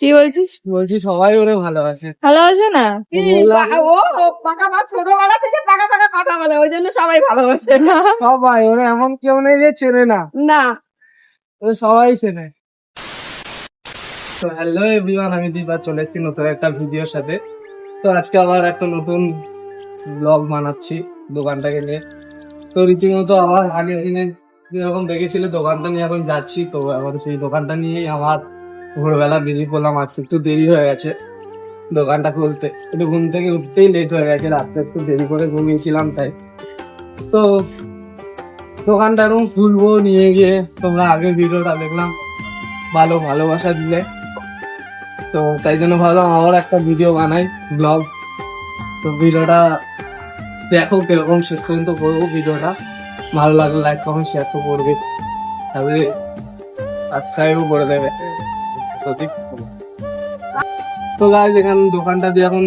কি বলছিস? বলছি সবাই ওরে ভালোবাসে। ভালোবাসে না? ও পাকা ছোটবেলা থেকে পাকা পাকা কথা বলে ওই জন্য সবাই ভালোবাসে। সবাই ওরে এমন কেউ নেই যে চেনে না। না। সবাই চেনে। তো হ্যালো এভরিওয়ান আমি দীপা চলে এসেছি নতুন একটা ভিডিওর সাথে। তো আজকে আবার একটা নতুন ব্লগ বানাচ্ছি দোকানটাকে নিয়ে। তো রীতিমতো আবার আগে যেরকম দেখেছিল দোকানটা নিয়ে এখন যাচ্ছি তো এখন সেই দোকানটা নিয়েই আমার ভোরবেলা বেরিয়ে পড়লাম আজকে একটু দেরি হয়ে গেছে দোকানটা খুলতে। একটু ঘুম থেকে উঠতেই লেট হয়ে গেছে, রাত্রে একটু দেরি করে ঘুমিয়েছিলাম তাই। তো দোকানটা এখন খুলবো নিয়ে গিয়ে, তোমরা আগের ভিডিওটা দেখলাম, ভালো ভালোবাসা দিলে। তো তাই জন্য ভাবলাম আবার একটা ভিডিও বানাই ব্লগ তো ভিডিওটা দেখো কীরকম শেষ পর্যন্ত করব ভিডিওটা। ভালো লাগলে লাইক কমেন্ট শেয়ার তো করবে। তারপরে সাবস্ক্রাইবও করে দেবে। সত্যি তো গাইজ এখানে দোকানটা দিয়ে এখন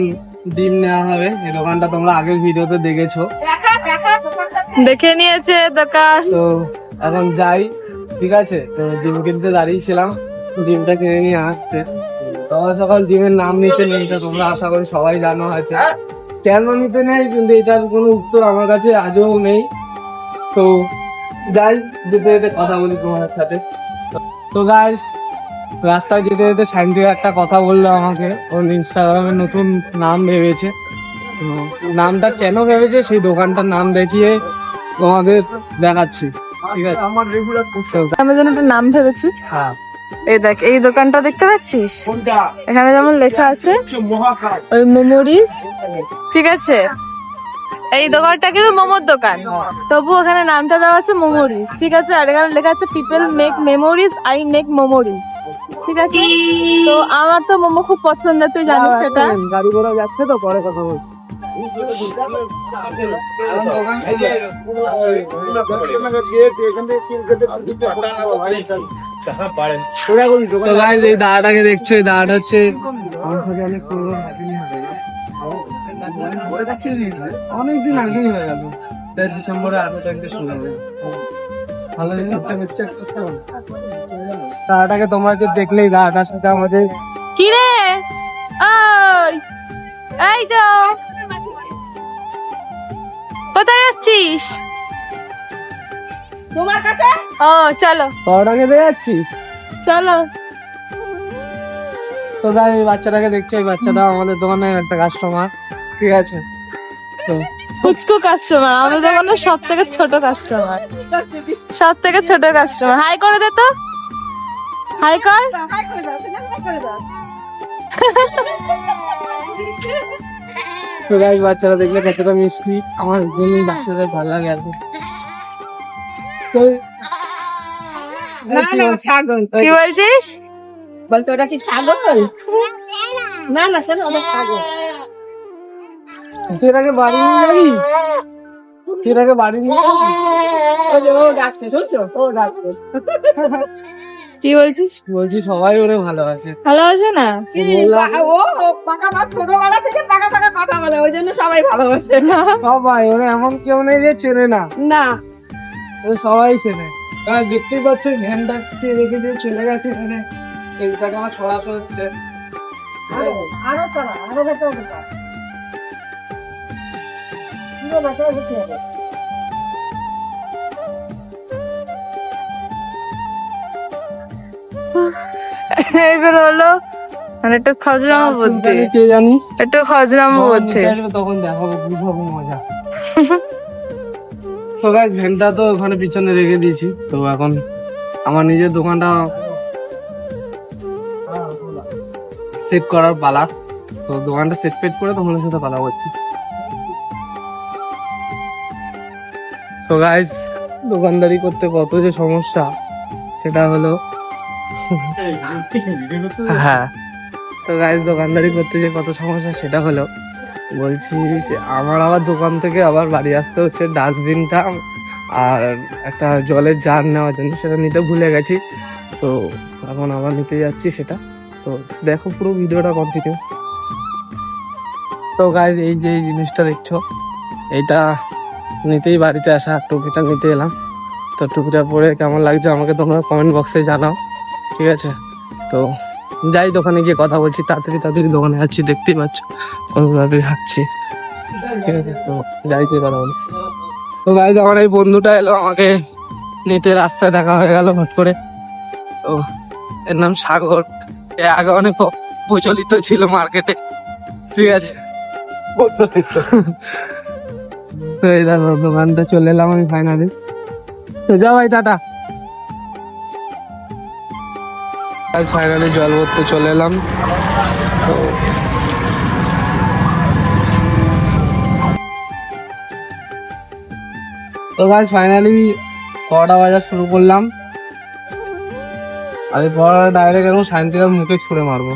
ডিম নেওয়া হবে। এই দোকানটা তোমরা আগের ভিডিওতে দেখেছ। দেখে নিয়েছে দোকান। তো এখন যাই ঠিক আছে? তো ডিম কিনতে দাঁড়িয়েছিলাম ডিমটা কিনে নিয়ে আসছে। সকাল সকাল ডিমের নাম নিতে নেই এটা তোমরা আশা করি সবাই জানো হয়তো। কেন নিতে নেই? কিন্তু এটার কোনো উত্তর আমার কাছে আজও নেই। তো যাই যেতে যেতে কথা বলি তোমার সাথে। তো গাইস রাস্তায় যেতে যেতে সাইন্টিফিক একটা কথা বলল আমাকে। ওর ইনস্টাগ্রামে নতুন নাম ভেবেছে। নামটা কেন ভেবেছে সেই দোকানটার নাম দেখিয়ে তোমাদের দেখাচ্ছি। ঠিক আছে? আমার রেগুলার আমি যেন একটা নাম ভেবেছি। হ্যাঁ। এই দেখ এই দোকানটা দেখতে পাচ্ছিস? এখানে যেমন লেখা আছে ওই মেমোরিজ ঠিক আছে? এই দোকানটা কিন্তু মোমোর দোকান। তবু ওখানে নামটা দেওয়া আছে মেমোরিজ ঠিক আছে? আর এখানে লেখা আছে people make memories I make memory ঠিক আছে? তো আমার তো মোমো খুব পছন্দ তুই জানিস সেটা? গাড়ি ঘোড়া যাচ্ছে তো পরে কথা বলছি। তো এই দাদাটাকে দেখছ এই দাদাটা হচ্ছে আমার সাথে অনেক পুরনো অনেকদিন আগেই হয়ে গেল। ডিসেম্বরে আঠারো তারিখে শুরু হবে। ভালো দাদাটাকে তোমরা যে দেখলেই দাদাটার সাথে আমাদের কি রে? ওই এই তো। কোথায় যাচ্ছিস? তোমার কাছে? ও চলো। দাদাটাকে দিয়ে যাচ্ছি? চলো। তো তাই এই বাচ্চাটাকে দেখছ এই বাচ্চাটা আমাদের দোকানের একটা কাস্টমার ঠিক আছে? তো ফুচকু কাস্টমার আমাদের দোকানে সব থেকে ছোট কাস্টমার সব থেকে ছোট কাস্টমার হাই করে দে তো। হাই কর তো গাইস বাচ্চারা দেখলে কতটা মিষ্টি? আমার জন্য বাচ্চাদের ভালো লাগে আর তো না না ছাগল। কি বলছিস? বলছো ওটা কি ছাগল? না না শোনো ওটা ছাগল। সেটাকে বাড়ি নিয়ে যাবি? সেটাকে বাড়ি নিয়ে যাবি? যে ও ডাকছে শুনছো? ও ডাকছে। কি বলছিস? বলছি সবাই ওরে ভালোবাসে। ভালোবাসে না? বললাম- ও পাকা বা ছোটবেলা থেকে পাকা পাকা কথা বলে ওই জন্য সবাই ভালোবাসে। সবাই ওরে এমন কেউ নেই যে চেনে না। না। ওরে সবাই চেনে। আর দেখতেই পাচ্ছ ভ্যানটা রেখে দিয়ে চলে গেছে এখানে। এইটাকে আমার ছড়াতে হচ্ছে। আরও তারা আরও বেটা বেটা এবার হলো মানে একটু খজরামো বুদ্ধি। কে জানি? একটু খজরামো বুদ্ধি। তখন দেখাবো বুঝাবো মজা। তো গাইস ভ্যানটা তো ওখানে পিছনে রেখে দিয়েছি। তো এখন আমার নিজের দোকানটা সেট করার পালা। তো দোকানটা সেট পেট করে তোমাদের সাথে পালা করছি। তো গাইস দোকানদারি করতে কত যে সমস্যা সেটা হলো হ্যাঁ। তো গাইস দোকানদারি করতে যে কত সমস্যা সেটা হলো। বলছি আমার আবার দোকান থেকে আবার বাড়ি আসতে হচ্ছে ডাস্টবিনটা আর একটা জলের জার নেওয়ার জন্য, সেটা নিতে ভুলে গেছি। তো এখন আবার নিতে যাচ্ছি সেটা। তো দেখো পুরো ভিডিওটা কন্টিনিউ তো গাইজ এই যে জিনিসটা দেখছ এইটা নিতেই বাড়িতে আসা টুপিটা নিতে এলাম। তো টুপিটা পরে কেমন লাগছে আমাকে তোমরা কমেন্ট বক্সে জানাও। ঠিক আছে? তো যাই দোকানে গিয়ে কথা বলছি, তাড়াতাড়ি তাড়াতাড়ি দোকানে যাচ্ছি, দেখতেই পাচ্ছ কত তাড়াতাড়ি হাঁটছি। ঠিক আছে, তো যাই গিয়ে কথা বলি তো গাই যখন এই বন্ধুটা এলো, আমাকে নিতে রাস্তায় দেখা হয়ে গেল হট করে। তো এর নাম সাগর। এ আগে অনেক প্রচলিত ছিল মার্কেটে ঠিক আছে? তো এই দেখো, দোকানটা চলে এলাম আমি ফাইনালি তো যাও ভাই, টাটা। আজ ফাইনালি জল ভরতে চলে এলাম। তো তো গাছ ফাইনালি পরোটা বাজার শুরু করলাম। আর এই পরোটা ডাইরেক্ট এখন শান্তিদার মুখে ছুঁড়ে মারবো।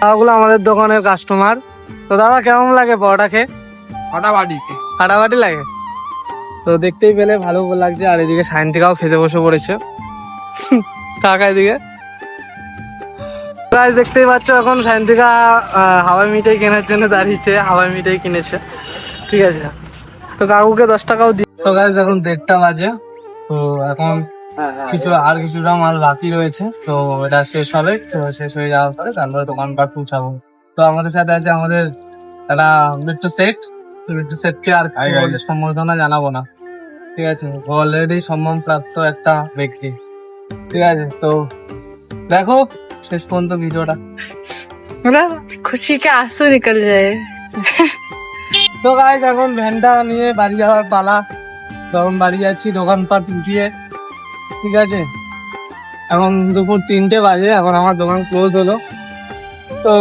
দাদাগুলো আমাদের দোকানের কাস্টমার তো দাদা কেমন লাগে পরোটা খেয়ে? ফাটাফাটি। ফাটাফাটি লাগে? তো দেখতেই পেলে ভালো লাগছে আর এদিকে সায়ন্তিকাও খেতে বসে পড়েছে। টাকা এদিকে। গাছ দেখতেই পাচ্ছ এখন সায়ন্তিকা হাওয়াই মিঠাই কেনার জন্য দাঁড়িয়েছে হাওয়াই মিঠাই কিনেছে। ঠিক আছে। তো কাকুকে দশ টাকাও দিই তো গাছ এখন দেড়টা বাজে। তো এখন কিছু আর কিছুটা মাল বাকি রয়েছে। তো এটা শেষ হবে। তো শেষ হয়ে যাওয়ার পরে তারপরে দোকানপাট পৌঁছাবো। তো আমাদের সাথে আছে আমাদের একটা বিট্টু সেট তো বিট্টু সেটকে আর সম্বর্ধনা জানাব না। ঠিক আছে অলরেডি সম্মানপ্রাপ্ত একটা ব্যক্তি। ঠিক আছে তো দেখো শেষ পর্যন্ত ভিডিওটা। খুশি কে আসু নিকল যায়। তো গাইজ এখন ভ্যানটা নিয়ে বাড়ি যাওয়ার পালা। তখন বাড়ি যাচ্ছি দোকানপাট উঠিয়ে। ঠিক আছে? এখন দুপুর তিনটে বাজে এখন আমার দোকান ক্লোজ হলো। তো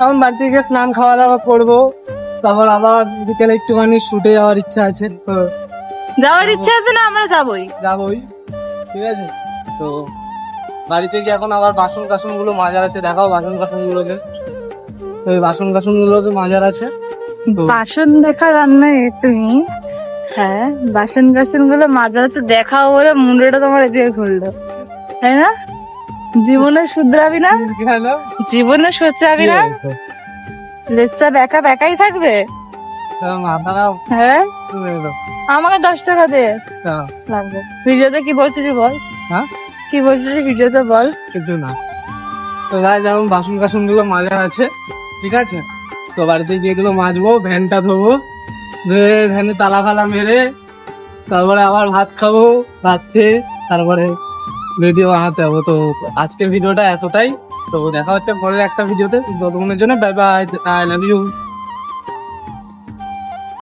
এখন বাড়ি থেকে স্নান খাওয়া দাওয়া করব। তারপর আবার বিকেলে একটুখানি শুটে যাওয়ার ইচ্ছা আছে। তো যাওয়ার ইচ্ছা আছে না আমরা যাবোই। যাবই। ঠিক আছে? তো বাড়িতে গিয়ে এখন আবার বাসন কাসনগুলো মাজার আছে? দেখাও বাসন কাসন গুলোকে এই বাসন কাসন গুলোকে মাজার আছে। বাসন দেখা রান্না তুমি? হ্যাঁ বাসন কাসনগুলো মাঝে আছে দেখাও বলে মুন্ডটা তোমার এদিকে ঘুরলো তাই না? জীবনে শুধরাবি না? জীবনে শুধরাবি না? কি? লেজটা বেকা বেকাই থাকবে? হ্যাঁ। আমাকে দশ টাকা দে। লাগবে। ভিডিওতে কি বলছিস বল? হ্যাঁ? কি বলছিস ভিডিওতে বল? কিছু না। তো গায়ে যেমন বাসন কাসনগুলো মাজার আছে ঠিক আছে? তো বাড়িতে গিয়ে এগুলো মাজবো ভ্যানটা ধোবো ধুয়ে ভ্যানে তালা ফালা মেরে তারপরে আবার ভাত খাব ভাত খেয়ে তারপরে ভিডিও বানাতে হব। তো আজকের ভিডিওটা এতটাই। তো দেখা হচ্ছে পরের একটা ভিডিওতে ততক্ষণের জন্য bye bye I love you